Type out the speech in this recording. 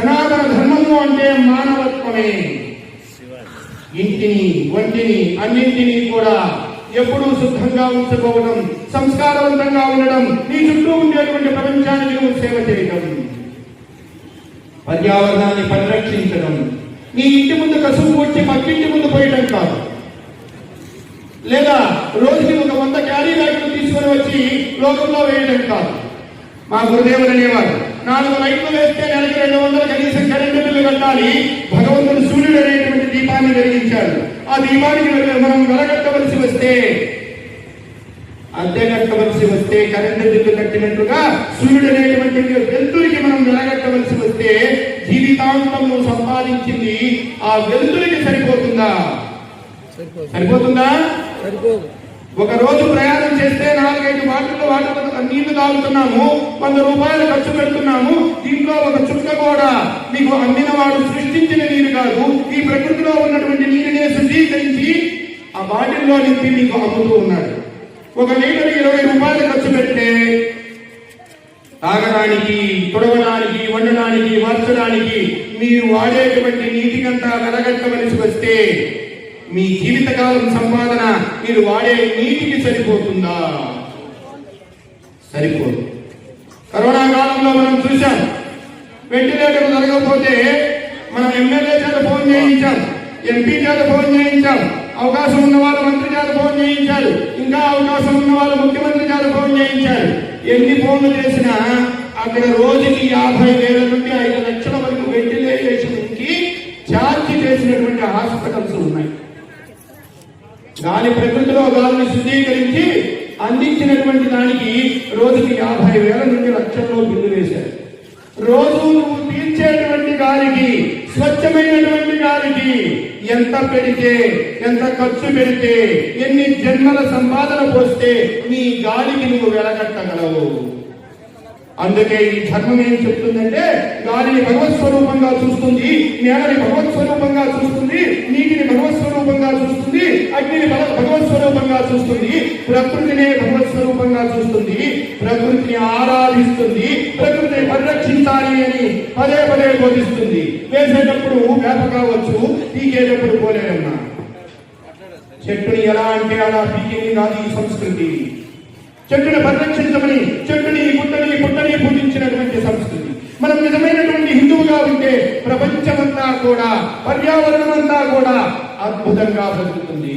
సనాతన ధర్మము అంటే మానవత్వమే. ఇంటిని వంటిని అన్నింటినీ కూడా ఎప్పుడూ శుద్ధంగా ఉంచుకోవడం సంస్కారవంతంగా ఉండడం నీ చుట్టూ ఉండేటువంటి ప్రపంచానికి నువ్వు సేవ చేయడం పర్యావరణాన్ని పరిరక్షించడం. నీ ఇంటి ముందు కసుపు వచ్చి పక్కింటి ముందు పోయడం కాదు. లేదా రోజుకి ఒక వంద క్యారీ బ్యాగులు తీసుకొని వచ్చి లోకంలో వేయడం కాదు. మా గురుదేవుడు అనేవాడు నాలుగు లైట్లు వేస్తే నెలకి రెండు వందల కనీసం కరెంటు బిల్లు కట్టాలి. భగవంతుడు సూర్యుడు అనేటువంటి దీపాన్ని వెలిగించాడు. ఆ దీపానికి మనం వెలగట్టవలసి వస్తే అద్దె కట్టవలసి వస్తే కరెంటు బిల్లు కట్టినట్టుగా సూర్యుడు అనేటువంటి వెలుతురికి మనం వెలగట్టవలసి వస్తే జీవితాంతం నువ్వు సంపాదించింది ఆ వెలుతురికి సరిపోతుందా? సరిపోతుందా? సరిపోదు. ఒక రోజు ప్రయాణం చేస్తే నాలుగైదు బాటిల్లో వాటర్ నీళ్ళు తాగుతున్నాము వంద రూపాయలు ఖర్చు పెడుతున్నాము. దీంట్లో ఒక చుక్క కూడా మీకు అందిన వాడు సృష్టించిన నీరు కాదు ఈ ప్రకృతిలో ఉన్నటువంటి నీరునే శుద్ధీకరించి ఆ బాటిల్లో నింపి మీకు అమ్ముతూ ఉన్నాడు. ఒక లీటర్ ఇరవై రూపాయలు ఖర్చు పెడితే తాగడానికి తొడవడానికి వండడానికి మార్చడానికి మీరు వాడేటువంటి నీటికంతా వెలగట్టవలసి వస్తే మీ జీవితకాలం సంపాదన మీరు వాడే నీటికి సరిపోతుందా? సరిపోదు. కరోనా కాలంలో మనం చూసాం వెంటిలేటర్ జరగకపోతే మనం ఎమ్మెల్యే చేత ఫోన్ చేయించాం ఎంపీ చేత ఫోన్ చేయించాం అవకాశం ఉన్న వాళ్ళు మంత్రి చేత ఫోన్ చేయించారు ఇంకా అవకాశం ఉన్న వాళ్ళు ముఖ్యమంత్రి చేత ఫోన్ చేయించారు. ఎన్ని ఫోన్లు చేసినా అక్కడ రోజుకి యాభై వేల నుండి ఐదు లక్షల వరకు వెంటిలేషన్కి ఛార్జ్ చేసినటువంటి హాస్పిటల్స్ ఉన్నాయి. దాని ప్రకృతిలో గాలిని శుద్ధీకరించి అందించినటువంటి దానికి రోజుకి యాభై వేల నుండి లక్షల్లో బిల్లు వేశారు. రోజు నువ్వు తీర్చేటువంటి గాలికి స్వచ్ఛమైనటువంటి గాలికి ఎంత పెడితే ఎంత ఖర్చు పెడితే ఎన్ని జన్మల సంపాదన పోస్తే నీ గాలికి నువ్వు వెలగట్టగలవు. అందుకే ఈ ధర్మం ఏం చెప్తుందంటే గాలిని భగవత్ స్వరూపంగా చూస్తుంది నేలని భగవత్ స్వరూపంగా చూస్తుంది నీటిని భగవత్ స్వరూపంగా చూస్తుంది అగ్నిని భగవత్ స్వరూపంగా చూస్తుంది ప్రకృతినే భగవత్ స్వరూపంగా చూస్తుంది ప్రకృతిని ఆరాధిస్తుంది ప్రకృతిని పరిరక్షించాలి అని పదే పదే బోధిస్తుంది. వేసేటప్పుడు వేప కావచ్చు పీకేటప్పుడు పోలేదన్నా చెట్టుని ఎలా అంటే అలా పీకేది కాదు ఈ సంస్కృతి. చెట్టుని పరిరక్షించమని చెట్టుని కూడా పర్యావరణం అంతా కూడా అద్భుతంగా బతుకుతుంది